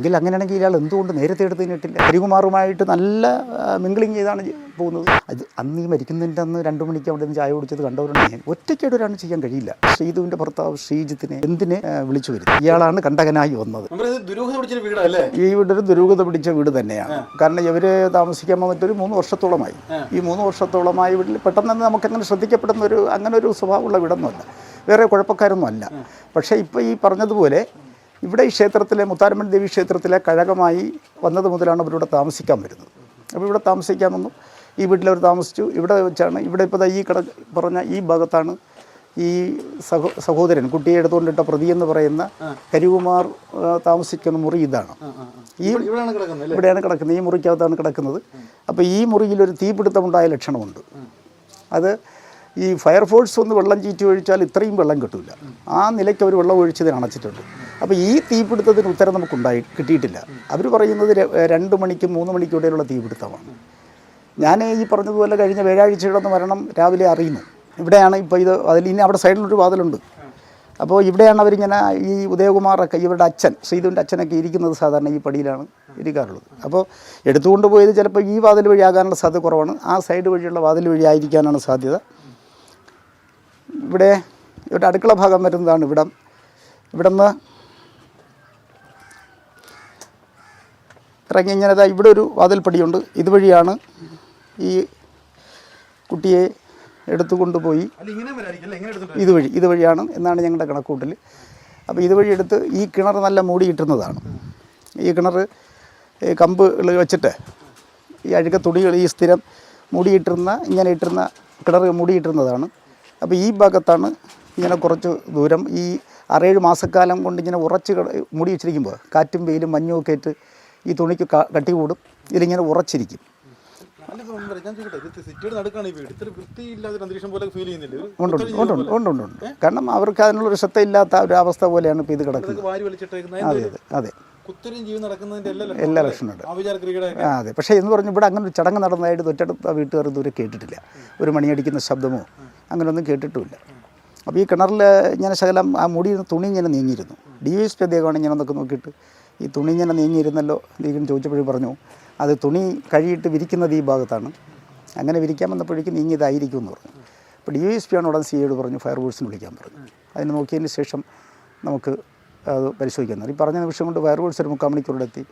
എങ്കിൽ അങ്ങനെയാണെങ്കിൽ ഇയാൾ എന്തുകൊണ്ട് നേരത്തെ എടുത്ത് കഴിഞ്ഞിട്ടില്ല ഹരികുമാറുമായിട്ട് നല്ല മിങ്കിളിങ് ചെയ്താണ് പോകുന്നത്. അത് അന്ന് ഈ മരിക്കുന്നതിന്റെ അന്ന് രണ്ടു മണിക്ക് അവിടെ നിന്ന് ചായ കുടിച്ചത് കണ്ടവരുണ്ട്. ഒറ്റയ്ക്കായിട്ട് ഒരാൾ ചെയ്യാൻ കഴിയില്ല. ശ്രീധുവിന്റെ ഭർത്താവ് ശ്രീജിത്തിനെ എന്തിനെ വിളിച്ചു വരും ഇയാളാണ് കണ്ടകനായി വന്നത്. ഈ വീട് ഒരു ദുരൂഹത പിടിച്ച വീട് തന്നെയാണ്. കാരണം ഇവർ താമസിക്കാൻ വന്നിട്ടൊരു മൂന്ന് വർഷത്തോളമായി. ഈ മൂന്ന് വർഷത്തോളമായി വീട്ടിൽ പെട്ടെന്ന് തന്നെ നമുക്കങ്ങനെ ശ്രദ്ധിക്കപ്പെടുന്ന ഒരു അങ്ങനെ ഒരു സ്വഭാവമുള്ള വീടൊന്നുമല്ല. വേറെ കുഴപ്പക്കാരൊന്നും അല്ല പക്ഷേ ഇപ്പോൾ ഈ പറഞ്ഞതുപോലെ ഇവിടെ ഈ ക്ഷേത്രത്തിലെ മുത്താരമ്മൻ ദേവി ക്ഷേത്രത്തിലെ കഴകമായി വന്നത് മുതലാണ് അവരിവിടെ താമസിക്കാൻ വരുന്നത്. അപ്പോൾ ഇവിടെ താമസിക്കാൻ വന്നു. ഈ വീട്ടിലവർ താമസിച്ചു. ഇവിടെ വെച്ചാണ് ഇവിടെ ഇപ്പോൾ ഈ കട പറഞ്ഞ ഈ ഭാഗത്താണ് ഈ സഹോ സഹോദരൻ കുട്ടിയെ എടുത്തുകൊണ്ടിട്ട പ്രതി എന്ന് പറയുന്ന കരികുമാർ താമസിക്കുന്ന മുറി ഇതാണ്. ഈ ഇവിടെയാണ് കിടക്കുന്നത് ഈ മുറിക്കകത്താണ് കിടക്കുന്നത്. അപ്പോൾ ഈ മുറിയിലൊരു തീപിടുത്തമുണ്ടായ ലക്ഷണമുണ്ട്. അത് ഈ ഫയർഫോഴ്സ് ഒന്ന് വെള്ളം ചീറ്റി ഒഴിച്ചാൽ ഇത്രയും വെള്ളം കിട്ടില്ല ആ നിലയ്ക്ക് അവർ വെള്ളം ഒഴിച്ചതിന് അണച്ചിട്ടുണ്ട്. അപ്പോൾ ഈ തീപിടുത്തത്തിന് ഉത്തരം നമുക്കുണ്ടായി കിട്ടിയിട്ടില്ല. അവർ പറയുന്നത് രണ്ട് മണിക്കും മൂന്ന് മണിക്കും ഇടയിലുള്ള തീപിടുത്തമാണ്. ഞാൻ ഈ പറഞ്ഞതുപോലെ കഴിഞ്ഞ വ്യാഴാഴ്ചയുടെ മരണം രാവിലെ അറിയുന്നു. ഇവിടെയാണ് ഇപ്പോൾ ഇത് അതിൽ ഇനി അവിടെ സൈഡിലൊരു വാതിലുണ്ട്. അപ്പോൾ ഇവിടെയാണ് അവരിങ്ങനെ ഈ ഉദയകുമാറൊക്കെ ഇവരുടെ അച്ഛൻ ശ്രീധുവിന്റെ അച്ഛനൊക്കെ ഇരിക്കുന്നത് സാധാരണ ഈ പടിയിലാണ് ഇരിക്കാറുള്ളത്. അപ്പോൾ എടുത്തുകൊണ്ട് പോയത് ചിലപ്പോൾ ഈ വാതിൽ വഴി ആകാനുള്ള സാധ്യത കുറവാണ്. ആ സൈഡ് വഴിയുള്ള വാതിൽ വഴി ആയിരിക്കാനാണ് സാധ്യത. ഇവിടെ ഇവിടെ അടുക്കള ഭാഗം വരുന്നതാണ് ഇവിടം. ഇവിടെ ഇറങ്ങി ഇങ്ങനെ ഇവിടെ ഒരു വാതിൽപ്പടിയുണ്ട്. ഇതുവഴിയാണ് ഈ കുട്ടിയെ എടുത്തു കൊണ്ടുപോയി. ഇതുവഴി ഇതുവഴിയാണ് എന്നാണ് ഞങ്ങളുടെ കണക്കൂട്ടൽ അപ്പോൾ ഇതുവഴി എടുത്ത് ഈ കിണർ നല്ല മൂടിയിട്ടുന്നതാണ് ഈ കിണർ കമ്പ് വെച്ചിട്ട് ഈ അഴുക തുണികൾ ഈ സ്ഥിരം മൂടിയിട്ടിരുന്ന ഇങ്ങനെ ഇട്ടിരുന്ന കിണർ മൂടിയിട്ടിരുന്നതാണ് അപ്പോൾ ഈ ഭാഗത്താണ് ഇങ്ങനെ കുറച്ച് ദൂരം ഈ ആറേഴ് മാസക്കാലം കൊണ്ട് ഇങ്ങനെ ഉറച്ച് മുടി മൂടി വെച്ചിരിക്കുമ്പോൾ കാറ്റും വെയിലും മഞ്ഞും ഒക്കെ ആയിട്ട് ഈ തുണിക്ക് കട്ടി കൂടും. ഇതിലിങ്ങനെ ഉറച്ചിരിക്കും. ഉണ്ട് ഉണ്ട് ഉണ്ട് ഉണ്ട് ഉണ്ട്. കാരണം അവർക്ക് അതിനുള്ളൊരു ശ്രദ്ധയില്ലാത്ത ഒരു അവസ്ഥ പോലെയാണ് ഇപ്പോൾ ഇത് കിടക്കുന്നത്. അതെ അതെ അതെ. എല്ലാ ലക്ഷണമുണ്ട് അതെ. പക്ഷേ എന്ന് പറഞ്ഞു ഇവിടെ അങ്ങനെ ഒരു ചടങ്ങ് നടന്നതായിട്ട് തൊട്ടടുത്ത വീട്ടുകാർ ഇതുവരെ കേട്ടിട്ടില്ല. ഒരു മണിയടിക്കുന്ന ശബ്ദമോ അങ്ങനെയൊന്നും കേട്ടിട്ടുമില്ല. അപ്പോൾ ഈ കിണറിൽ ഇങ്ങനെ ശകലം ആ മുടി തുണി ഇങ്ങനെ നീങ്ങിയിരുന്നു. ഡി വൈ എസ് പി അദ്ദേഹമാണ് ഇങ്ങനെ നോക്കിയിട്ട് ഈ തുണി ഇങ്ങനെ നീങ്ങിയിരുന്നല്ലോ ലീഗൻ ചോദിച്ചപ്പോഴും പറഞ്ഞു അത് തുണി കഴിയിട്ട് വിരിക്കുന്നത് ഈ ഭാഗത്താണ്. അങ്ങനെ വിരിക്കാൻ വന്നപ്പോഴേക്കും നീങ്ങിയതായിരിക്കും എന്ന് പറഞ്ഞു. അപ്പോൾ ഡി എസ് പി ആണ് ഉടൻ സി ഐയോട് പറഞ്ഞു ഫയർഫോഴ്സിന് വിളിക്കാൻ പറഞ്ഞു. അതിന് നോക്കിയതിന് ശേഷം നമുക്ക് അത് പരിശോധിക്കാൻ ഈ പറഞ്ഞ നിമിഷം കൊണ്ട് ഫയർഫോഴ്സ് ഒരു മുക്കാൽ മണിക്കൂറിലെത്തി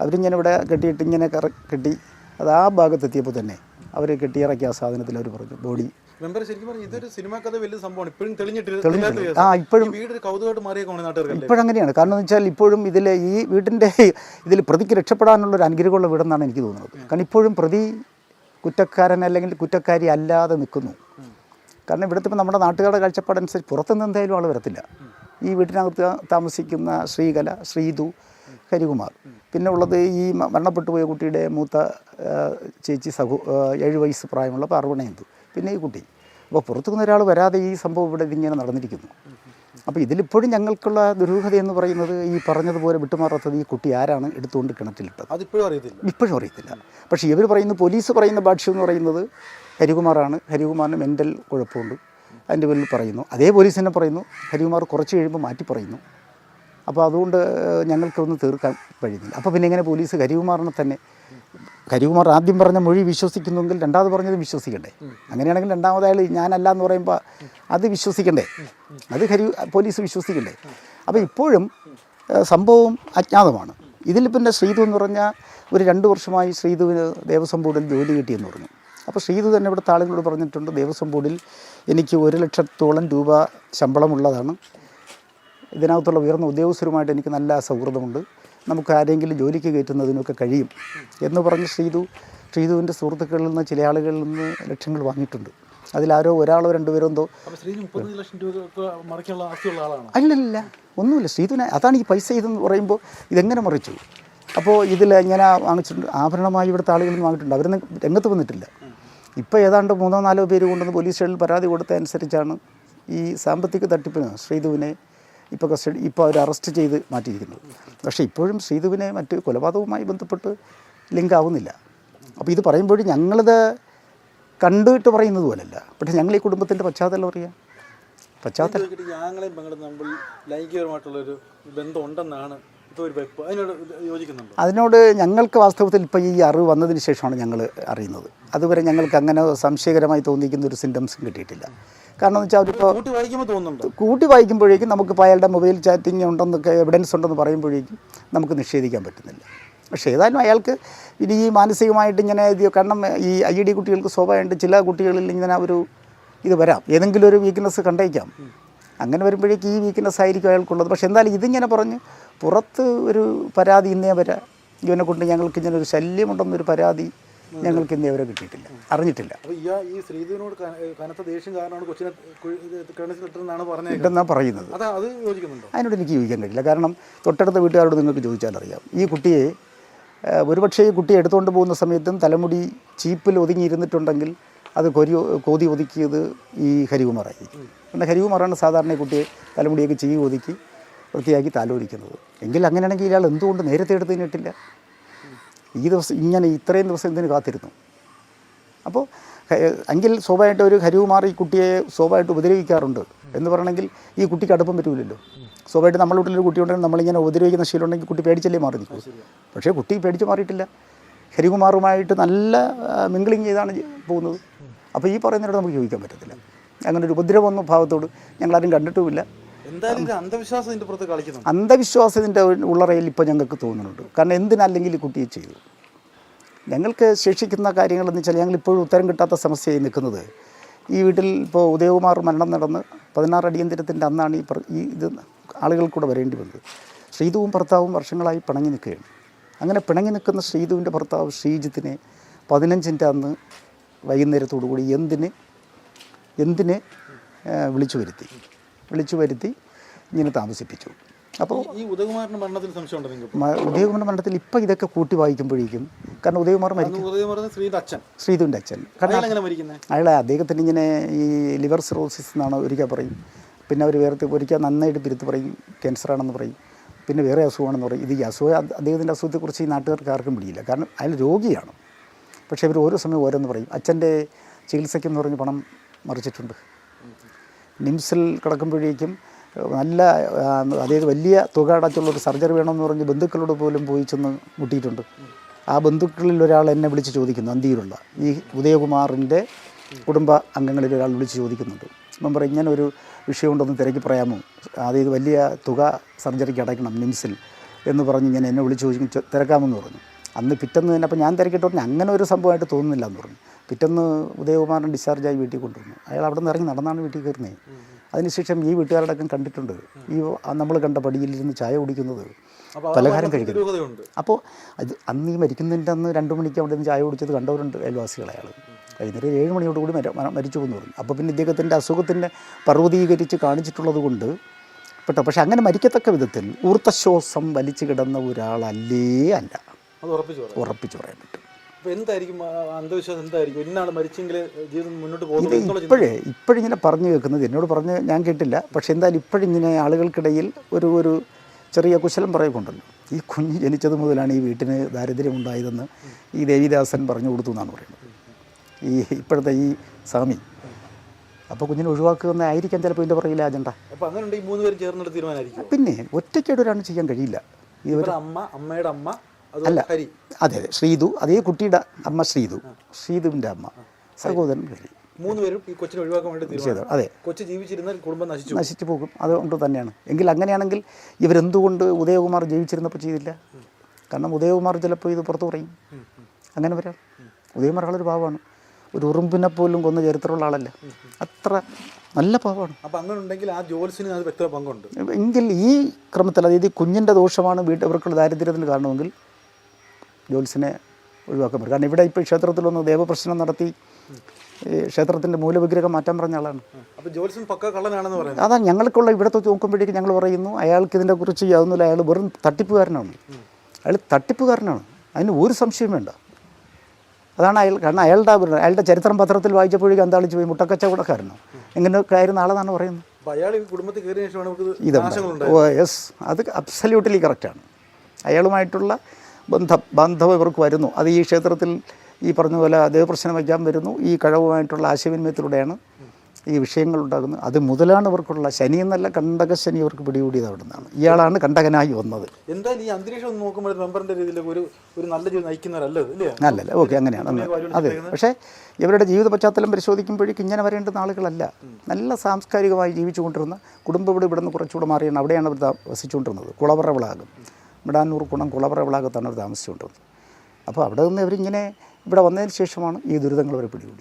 അവരിങ്ങനെ ഇവിടെ കെട്ടിയിട്ട് ഇങ്ങനെ കറ കെട്ടി അത് ആ ഭാഗത്തെത്തിയപ്പോൾ തന്നെ അവർ കെട്ടിയിറക്കിയ ആ സാധനത്തിൽ അവർ പറഞ്ഞു ബോഡി മെമ്പർ ശരിക്കും പറഞ്ഞു ഇതൊരു സിനിമ കഥ വലിയ സംഭവമാണ്. ഇപ്പോഴും തെളിഞ്ഞിട്ടില്ല. ആ, ഇപ്പോഴും- വീട് ഒരു കൗതുകമായിട്ട് മാറിയേക്കാണ് നാട്ടുകാർക്ക് ഇപ്പോഴങ്ങനെയാണ് കാരണം എന്ന് വെച്ചാൽ ഇപ്പോഴും ഇതിൽ ഈ വീടിന്റെ ഇതിൽ പ്രതിക്ക് രക്ഷപ്പെടാനുള്ള ഒരു അനുഗ്രഹമുള്ള വീടെന്നാണ് എനിക്ക് തോന്നുന്നത്. കാരണം ഇപ്പോഴും പ്രതി കുറ്റക്കാരൻ അല്ലെങ്കിൽ കുറ്റക്കാരി അല്ലാതെ നിൽക്കുന്നു. കാരണം ഇവിടുത്തെ ഇപ്പം നമ്മുടെ നാട്ടുകാരുടെ കാഴ്ചപ്പാടനുസരിച്ച് പുറത്തുനിന്ന് എന്തായാലും ആൾ വരത്തില്ല. ഈ വീട്ടിനകത്ത് താമസിക്കുന്ന ശ്രീകല ശ്രീതു ഹരികുമാർ. പിന്നെ ഉള്ളത് ഈ മരണപ്പെട്ടു പോയ കുട്ടിയുടെ മൂത്ത ചേച്ചി സഹു ഏഴ് വയസ്സ് പ്രായമുള്ള പാർവണയന്തു പിന്നെ ഈ കുട്ടി. അപ്പോൾ പുറത്തുനിന്ന് ഒരാൾ വരാതെ ഈ സംഭവം ഇവിടെ ഇതിങ്ങനെ നടന്നിരിക്കുന്നു. അപ്പോൾ ഇതിലിപ്പോഴും ഞങ്ങൾക്കുള്ള ദുരൂഹത എന്ന് പറയുന്നത് ഈ പറഞ്ഞതുപോലെ വിട്ടുമാറാത്തത് ഈ കുട്ടി ആരാണ് എടുത്തുകൊണ്ട് കിണറ്റിലിട്ടത്. അതിപ്പോഴും അറിയത്തില്ല. ഇപ്പോഴും അറിയത്തില്ല. പക്ഷേ ഇവർ പറയുന്ന പോലീസ് പറയുന്ന ഭാഷ്യം എന്ന് പറയുന്നത് ഹരികുമാറാണ്. ഹരികുമാറിന് മെന്റൽ കുഴപ്പമുണ്ട്. അതിന്റെ പേരിൽ പറയുന്നു. അതേ പോലീസ് തന്നെ പറയുന്നു. ഹരികുമാർ കുറച്ച് കഴിയുമ്പോൾ മാറ്റി പറയുന്നു. അപ്പോൾ അതുകൊണ്ട് ഞങ്ങൾക്കൊന്നും തീർക്കാൻ കഴിയുന്നില്ല അപ്പോൾ പിന്നെ ഇങ്ങനെ പോലീസ് ഹരികുമാറിനെ തന്നെ ഹരികുമാർ ആദ്യം പറഞ്ഞ മൊഴി വിശ്വസിക്കുന്നെങ്കിൽ രണ്ടാമത് പറഞ്ഞത് വിശ്വസിക്കണ്ടേ. അങ്ങനെയാണെങ്കിൽ രണ്ടാമത് ഞാനല്ല എന്ന് പറയുമ്പോൾ അത് വിശ്വസിക്കണ്ടേ. അത് ഹരി പോലീസ് വിശ്വസിക്കണ്ടേ. അപ്പോൾ ഇപ്പോഴും സംഭവം അജ്ഞാതമാണ്. ഇതിൽ പിന്നെ ശ്രീതു എന്ന് പറഞ്ഞാൽ ഒരു രണ്ട് വർഷമായി ശ്രീതുവിന് ദേവസ്വം ബോർഡിൽ ജോലി കിട്ടിയെന്ന് പറഞ്ഞു. അപ്പോൾ ശ്രീതു തന്നെ ഇവിടുത്തെ ആളുകളോട് പറഞ്ഞിട്ടുണ്ട് ദേവസ്വം ബോർഡിൽ എനിക്ക് ഒരു ലക്ഷത്തോളം രൂപ ശമ്പളമുള്ളതാണ്. ഇതിനകത്തുള്ള ഉയർന്ന ഉദ്യോഗസ്ഥരുമായിട്ട് എനിക്ക് നല്ല സൗഹൃദമുണ്ട്. നമുക്ക് ആരെങ്കിലും ജോലിക്ക് കയറ്റുന്നതിനൊക്കെ കഴിയും എന്ന് പറഞ്ഞ് ശ്രീതു ശ്രീതുവിന്റെ സുഹൃത്തുക്കളിൽ നിന്ന് ചില ആളുകളിൽ നിന്ന് ലക്ഷങ്ങൾ വാങ്ങിയിട്ടുണ്ട്. അതിലാരോ ഒരാളോ രണ്ടുപേരോ എന്തോ അല്ലല്ല ഒന്നുമില്ല. ശ്രീതുവിനെ അതാണ് ഈ പൈസ ഇതെന്ന് പറയുമ്പോൾ ഇതെങ്ങനെ മറിച്ചു? അപ്പോൾ ഇതിൽ ഇങ്ങനെ വാങ്ങിച്ചിട്ടുണ്ട്. ആഭരണമായി ഇവിടുത്തെ ആളുകളിൽ നിന്ന് വാങ്ങിയിട്ടുണ്ട്. അവരൊന്നും രംഗത്ത് വന്നിട്ടില്ല. ഇപ്പോൾ ഏതാണ്ട് മൂന്നോ നാലോ പേര് കൊണ്ടുവന്ന് പോലീസ് സ്റ്റേഷനിൽ പരാതി കൊടുത്ത അനുസരിച്ചാണ് ഈ സാമ്പത്തിക തട്ടിപ്പിന് ശ്രീധുവിനെ ഇപ്പോൾ കസ്റ്റഡി ഇപ്പോൾ അവർ അറസ്റ്റ് ചെയ്ത് മാറ്റിയിരിക്കുന്നത് പക്ഷേ ഇപ്പോഴും ശ്രീധുവിനെ മറ്റ് കൊലപാതകവുമായി ബന്ധപ്പെട്ട് ലിങ്ക് ആവുന്നില്ല അപ്പോൾ ഇത് പറയുമ്പോഴും ഞങ്ങളിത് കണ്ടിട്ട് പറയുന്നത് പോലല്ല. പക്ഷേ ഞങ്ങൾ ഈ കുടുംബത്തിന്റെ പശ്ചാത്തലം അറിയാം. പശ്ചാത്തലം തമ്മിൽ അതിനോട് ഞങ്ങൾക്ക് വാസ്തവത്തിൽ ഇപ്പോൾ ഈ അറിവ് വന്നതിന് ശേഷമാണ് ഞങ്ങൾ അറിയുന്നത്. അതുവരെ ഞങ്ങൾക്ക് അങ്ങനെ സംശയകരമായി തോന്നിക്കുന്ന ഒരു സിംറ്റംസും കിട്ടിയിട്ടില്ല. കാരണം എന്ന് വെച്ചാൽ അവരിപ്പോൾ കൂട്ടി വായിക്കുമ്പോഴേക്കും നമുക്ക് ഇപ്പോൾ അയാളുടെ മൊബൈൽ ചാറ്റിംഗ് ഉണ്ടെന്നൊക്കെ എവിഡൻസ് ഉണ്ടെന്ന് പറയുമ്പോഴേക്കും നമുക്ക് നിഷേധിക്കാൻ പറ്റുന്നില്ല. പക്ഷേ ഏതായാലും അയാൾക്ക് ഇനി ഈ മാനസികമായിട്ട് ഇങ്ങനെ ഇത് കാരണം ഈ ഐ ഡി കുട്ടികൾക്ക് സ്വാഭാവികമായിട്ട് ചില കുട്ടികളിൽ ഇങ്ങനെ ഒരു ഇത് വരാം. ഏതെങ്കിലും ഒരു വീക്ക്നെസ് കണ്ടേക്കാം. അങ്ങനെ വരുമ്പോഴേക്കും ഈ വീക്ക്നെസ് ആയിരിക്കും അയാൾക്കുള്ളത്. പക്ഷേ എന്തായാലും ഇതിങ്ങനെ പറഞ്ഞ് പുറത്ത് ഒരു പരാതി ഇന്നേ വരെ ഇവനെ കൊണ്ട് ഞങ്ങൾക്ക് ഇങ്ങനെ ഒരു ശല്യമുണ്ടെന്നൊരു പരാതി ഞങ്ങൾക്ക് ഇന്ന് വരെ കിട്ടിയിട്ടില്ല. അറിഞ്ഞിട്ടില്ല. ഈ ശ്രീധുവിനോട് കന- കനത്ത ദേഷ്യം കാരണമാണ് കൊച്ചിനെ കിണറ്റിലിട്ടെന്നാണ് പറഞ്ഞത് പറയുന്നത്. അതിനോട് എനിക്ക് യോജിക്കാൻ കഴിയില്ല. കാരണം തൊട്ടടുത്ത വീട്ടുകാരോട് നിങ്ങൾക്ക് ചോദിച്ചാൽ അറിയാം. ഈ കുട്ടിയെ ഒരുപക്ഷേ ഈ കുട്ടിയെ എടുത്തുകൊണ്ട് പോകുന്ന സമയത്തും തലമുടി ചീപ്പിൽ ഒതുങ്ങിയിരുന്നിട്ടുണ്ടെങ്കിൽ അത് കൊരി കോതി ഒതുക്കിയത് ഈ ഹരികുമാറായിരിക്കും കാരണം ഹരികുമാറാണ് സാധാരണ കുട്ടിയെ തലമുടിയൊക്കെ ചീ ഒതുക്കി വൃത്തിയാക്കി താലോലിക്കുന്നത്. എങ്കിൽ അങ്ങനെയാണെങ്കിൽ ഇയാൾ എന്തുകൊണ്ട് നേരത്തെ എടുത്തു ഇട്ടില്ല? ഈ ദിവസം ഇങ്ങനെ ഇത്രയും ദിവസം എന്തിനു കാത്തിരുന്നു? അപ്പോൾ എങ്കിൽ സ്വാഭാവികമായിട്ട് ഒരു ഹരികുമാർ ഈ കുട്ടിയെ സ്വാഭാവികമായിട്ട് ഉപദ്രവിക്കാറുണ്ട് എന്ന് പറയണമെങ്കിൽ ഈ കുട്ടിക്ക് അടുപ്പം പറ്റൂലല്ലോ. സ്വാഭാവികമായിട്ട് നമ്മുടെ വീട്ടിലൊരു കുട്ടി ഉണ്ടെങ്കിൽ നമ്മളിങ്ങനെ ഉപദ്രവിക്കുന്ന ശീലമുണ്ടെങ്കിൽ കുട്ടി പേടിച്ചല്ലേ മാറി നിൽക്കും. പക്ഷേ കുട്ടി പേടിച്ച് മാറിയിട്ടില്ല. ഹരികുമാറുമായിട്ട് നല്ല മിങ്കിളിങ് ചെയ്താണ് പോകുന്നത്. അപ്പോൾ ഈ പറയുന്നതിനോട് നമുക്ക് ചോദിക്കാൻ പറ്റത്തില്ല. അങ്ങനെ ഒരു ഉപദ്രവമൊന്നും ഭാവത്തോട് ഞങ്ങളാരും കണ്ടിട്ടുമില്ല. എന്തായാലും അന്ധവിശ്വാസം ഇതിന്റെ അന്ധവിശ്വാസത്തിന്റെ ഉള്ളറയിൽ ഇപ്പോൾ ഞങ്ങൾക്ക് തോന്നുന്നുണ്ട്. കാരണം എന്തിനല്ലെങ്കിൽ കുട്ടിയെ ചെയ്തു. ഞങ്ങൾക്ക് ശേഷിക്കുന്ന കാര്യങ്ങളെന്ന് വെച്ചാൽ ഞങ്ങൾ ഇപ്പോഴും ഉത്തരം കിട്ടാത്ത സമസ്യയായി നിൽക്കുന്നത് ഈ വീട്ടിൽ ഇപ്പോൾ ഉദയകുമാർ മരണം നടന്ന് പതിനാറ് അടിയന്തരത്തിന്റെ അന്നാണ് ഈ ഈ ഇത് ആളുകൾക്കൂടെ വരേണ്ടി വന്നത്. ശ്രീതുവും ഭർത്താവും വർഷങ്ങളായി പിണങ്ങി നിൽക്കുകയാണ്. അങ്ങനെ പിണങ്ങി നിൽക്കുന്ന ശ്രീതുവിന്റെ ഭർത്താവ് ശ്രീജിത്തിനെ പതിനഞ്ചിന്റെ അന്ന് വൈകുന്നേരത്തോടു കൂടി എന്തിന് എന്തിനെ വിളിച്ചു വരുത്തി. വിളിച്ചു വരുത്തി ഇങ്ങനെ താമസിപ്പിച്ചു. അപ്പോൾ ഈ- ഉദയകുമാറിന്റെ മരണത്തിൽ സംശയം ഉണ്ടോ നിങ്ങൾക്ക്? ഉദയകുമാറിന്റെ മരണത്തിൽ ഇപ്പം ഇതൊക്കെ കൂട്ടി വായിക്കുമ്പോഴേക്കും. കാരണം ഉദയകുമാർ മരിക്കും അച്ഛൻ. ശ്രീധുവിന്റെ അച്ഛൻ. കാരണം അയാൾ അയാളെ അദ്ദേഹത്തിന് ഇങ്ങനെ ഈ ലിവർ സിറോസിസ് എന്നാണ് ഒരിക്കൽ പറയും. പിന്നെ അവർ വേറെ ഒരിക്കൽ നന്നായിട്ട് പിരുത്ത് പറയും ക്യാൻസറാണെന്ന് പറയും. പിന്നെ വേറെ അസുഖമാണെന്ന് പറയും. ഇത് ഈ അസുഖം അദ്ദേഹത്തിന്റെ അസുഖത്തെക്കുറിച്ച് ഈ നാട്ടുകാർക്ക് ആർക്കും പിടിയില്ല. കാരണം അയാൾ രോഗിയാണ്. പക്ഷേ ഇവർ ഓരോ സമയം ഓരോന്ന് പറയും. അച്ഛന്റെ ചികിത്സയ്ക്കെന്ന് പറഞ്ഞ് പണം മറിച്ചിട്ടുണ്ട്. നിംസിൽ കിടക്കുമ്പോഴേക്കും നല്ല അതായത് വലിയ തുക അടച്ചുള്ള ഒരു സർജറി വേണമെന്ന് പറഞ്ഞ് ബന്ധുക്കളോട് പോലും പോയി ചെന്ന് മുട്ടിയിട്ടുണ്ട്. ആ ബന്ധുക്കളിൽ ഒരാൾ എന്നെ വിളിച്ച് ചോദിക്കുന്നു അന്തിയിലുള്ള. ഈ ഉദയകുമാറിന്റെ കുടുംബ അംഗങ്ങളിൽ ഒരാൾ വിളിച്ച് ചോദിക്കുന്നുണ്ട്. മെമ്പർ ഇങ്ങനെ ഒരു വിഷയമുണ്ടെന്ന് തിരക്കി പറയാമോ? അതായത് വലിയ തുക സർജറിക്ക് അടയ്ക്കണം നിംസിൽ. എന്ന് പറഞ്ഞ് ഇങ്ങനെ എന്നെ വിളിച്ച് ചോദിക്കും തിരക്കാമെന്ന് പറഞ്ഞു. അന്ന് പിറ്റെന്ന് തന്നെ അപ്പോൾ ഞാൻ തിരക്കിട്ട് അങ്ങനെ ഒരു സംഭവമായിട്ട് തോന്നുന്നില്ല എന്ന് പറഞ്ഞു. പിറ്റന്ന് ഉദയകുമാരൻ ഡിസ്ചാർജായി വീട്ടിൽ കൊണ്ടുവന്നു. അയാൾ അവിടെ നിന്ന് ഇറങ്ങി നടന്നാണ് വീട്ടിൽ കയറുന്നത് അതിനുശേഷം ഈ വീട്ടുകാരടക്കം കണ്ടിട്ടുണ്ട്. ഈ നമ്മൾ കണ്ട പടിയിലിരുന്ന് ചായ കുടിക്കുന്നത്. പലഹാരം കഴിക്കുന്നത്. അപ്പോൾ അത് അന്ന് ഈ മരിക്കുന്നതിന്റെ അന്ന് രണ്ട് മണിക്ക് അവിടെ നിന്ന് ചായ കുടിച്ചത് കണ്ടവരുണ്ട് അയൽവാസികൾ അയാൾ വൈകുന്നേരം ഏഴ് മണിയോടുകൂടി മര മര- മരിച്ചു എന്ന് പറഞ്ഞു. അപ്പോൾ പിന്നെ ഇദ്ദേഹത്തിന്റെ അസുഖത്തിന്റെ പർവതീകരിച്ച് കാണിച്ചിട്ടുള്ളത് കൊണ്ട് പെട്ടോ. പക്ഷെ അങ്ങനെ മരിക്കത്തക്ക വിധത്തിൽ ഊർത്തശ്വാസം വലിച്ചു കിടന്ന ഒരാളല്ലേ അല്ല. ഉറപ്പിച്ച് പറയാൻ പറ്റും. എന്തായിരിക്കും അന്ധവിശ്വാസം എന്തായിരിക്കും? ഇന്നാൾ മരിച്ചെങ്കിൽ ജീവിതം മുന്നോട്ട് പോകുന്നത് ഇപ്പോഴേ ഇപ്പോഴിങ്ങനെ പറഞ്ഞു കേൾക്കുന്നത് എന്നോട് പറഞ്ഞ് ഞാൻ കേട്ടില്ല. പക്ഷേ എന്തായാലും ഇപ്പോഴിങ്ങനെ ആളുകൾക്കിടയിൽ ഒരു ഒരു ചെറിയ കുശലം പറയുകൊണ്ടല്ലോ ഈ കുഞ്ഞ് ജനിച്ചത് മുതലാണ് ഈ വീട്ടിന് ദാരിദ്ര്യമുണ്ടായതെന്ന് ഈ ദേവിദാസൻ പറഞ്ഞു കൊടുത്തു എന്നാണ് പറയുന്നത്. ഈ ഇപ്പോഴത്തെ ഈ സ്വാമി. അപ്പോൾ കുഞ്ഞിനെ ഒഴിവാക്കുക ആയിരിക്കാം ചിലപ്പോൾ ഇതിന്റെ പുറകിലെ അജണ്ട. അപ്പോൾ അങ്ങനെ ഈ മൂന്ന് പേരും ചേർന്നിട്ട് തീരുമാനമായിരിക്കും പിന്നെ ഒറ്റയ്ക്കായിട്ട് ചെയ്യാൻ കഴിയില്ല. ഇവരുടെ അമ്മ അമ്മയുടെ അമ്മ അല്ല. അതെ അതെ ശ്രീതു അതേ കുട്ടിയുടെ അമ്മ ശ്രീതു ശ്രീതുവിന്റെ അമ്മ സഹോദരൻ ഹരി മൂന്ന് പേരും ഈ കൊച്ചിനെ ഒഴിവാക്കാൻ വേണ്ടി അതെ. കൊച്ചു ജീവിച്ചിരുന്നാൽ കുടുംബം നശിച്ചു. നശിച്ചു പോകും. അതുകൊണ്ട് തന്നെയാണ്. എങ്കിൽ അങ്ങനെയാണെങ്കിൽ ഇവരെന്തുകൊണ്ട് ഉദയകുമാർ ജീവിച്ചിരുന്നപ്പോൾ ചെയ്തില്ല? കാരണം ഉദയകുമാർ ചിലപ്പോൾ ഇത് പുറത്തു പറയും. അങ്ങനെ വരാം. ഉദയകുമാർ ആളൊരു പാവമാണ്. ഒരു ഉറുമ്പിനെ പോലും കൊന്ന ചരിത്രമുള്ള ആളല്ല. അത്ര നല്ല പാവമാണ്. അപ്പം അങ്ങനെ ഉണ്ടെങ്കിൽ ആ ജോലിസിന് അത് വ്യക്തമായ പങ്കുണ്ട്. എങ്കിൽ ഈ ക്രമത്തിൽ അതായത് കുഞ്ഞിന്റെ ദോഷമാണ് വീട്ടിൽ ഇവർക്കുള്ള ദാരിദ്ര്യത്തിന് കാരണമെങ്കിൽ ജോത്സിനെ ഒഴിവാക്കാൻ പറ്റും കാരണം ഇവിടെ ഇപ്പോൾ ക്ഷേത്രത്തിലൊന്ന് ദേവപ്രശ്നം നടത്തി ഈ ക്ഷേത്രത്തിന്റെ മൂലവിഗ്രഹം മാറ്റാൻ പറഞ്ഞ ആളാണ്. ജോലിസിന് അതാ ഞങ്ങൾക്കുള്ള ഇവിടുത്തെ നോക്കുമ്പോഴേക്കും ഞങ്ങൾ പറയുന്നു അയാൾക്ക് ഇതിനെ കുറിച്ച് യാതൊന്നുമില്ല അയാൾ വെറും തട്ടിപ്പുകാരനാണ്. അയാൾ തട്ടിപ്പുകാരനാണ്. അതിന് ഒരു സംശയം വേണ്ട. അതാണ് അയാൾ കാരണം അയാളുടെ അയാളുടെ ചരിത്രം പത്രത്തിൽ വായിച്ചപ്പോഴേക്കും എന്താളിച്ച് പോയി മുട്ടക്കച്ചവടക്കാരനോ എങ്ങനെയൊക്കെ ആയിരുന്ന ആളെന്നാണ് പറയുന്നത്. ഇതുണ്ട് യെസ്. അത് അബ്സല്യൂട്ട്ലി കറക്റ്റാണ് അയാളുമായിട്ടുള്ള ബന്ധം ബന്ധം ഇവർക്ക് വരുന്നു. അത് ഈ ക്ഷേത്രത്തിൽ ഈ പറഞ്ഞ പോലെ ദേവപ്രശ്നം വയ്ക്കാൻ വരുന്നു. ഈ കഴവുമായിട്ടുള്ള ആശയവിനിമയത്തിലൂടെയാണ് ഈ വിഷയങ്ങൾ ഉണ്ടാകുന്നത്. അത് മുതലാണ് ഇവർക്കുള്ള ശനി എന്നല്ല കണ്ടക ശനി ഇവർക്ക് പിടികൂടിയത് അവിടെ നിന്നാണ് ഇയാളാണ് കണ്ടകനായി വന്നത്. എന്തായാലും ഈ അന്തരീക്ഷം നോക്കുമ്പോൾ മെമ്പറിന്റെ രീതിയിൽ ഒരു ഒരു നല്ല ജീവിതം നയിക്കുന്നവരല്ല അല്ലല്ല ഓക്കെ അങ്ങനെയാണ് അതെ. പക്ഷേ ഇവരുടെ ജീവിത പശ്ചാത്തലം പരിശോധിക്കുമ്പോഴേക്കും ഇങ്ങനെ വരേണ്ടുന്ന ആളുകളല്ല. നല്ല സാംസ്കാരികമായി ജീവിച്ചുകൊണ്ടിരുന്ന കുടുംബം ഇവിടെ ഇവിടെ നിന്ന് കുറച്ചുകൂടെ മാറിയാണ്. അവിടെയാണ് അവർ വസിച്ചുകൊണ്ടിരുന്നത്. കുളവറ വിളാകം. മിടാനൂർ കുണം കുളവറ വിളാകത്താണ് അവർ താമസിച്ചുകൊണ്ടിരുന്നത്. അപ്പോൾ അവിടെ നിന്ന് ഇവരിങ്ങനെ ഇവിടെ വന്നതിന് ശേഷമാണ് ഈ ദുരിതങ്ങൾ അവർ പിടികൂടി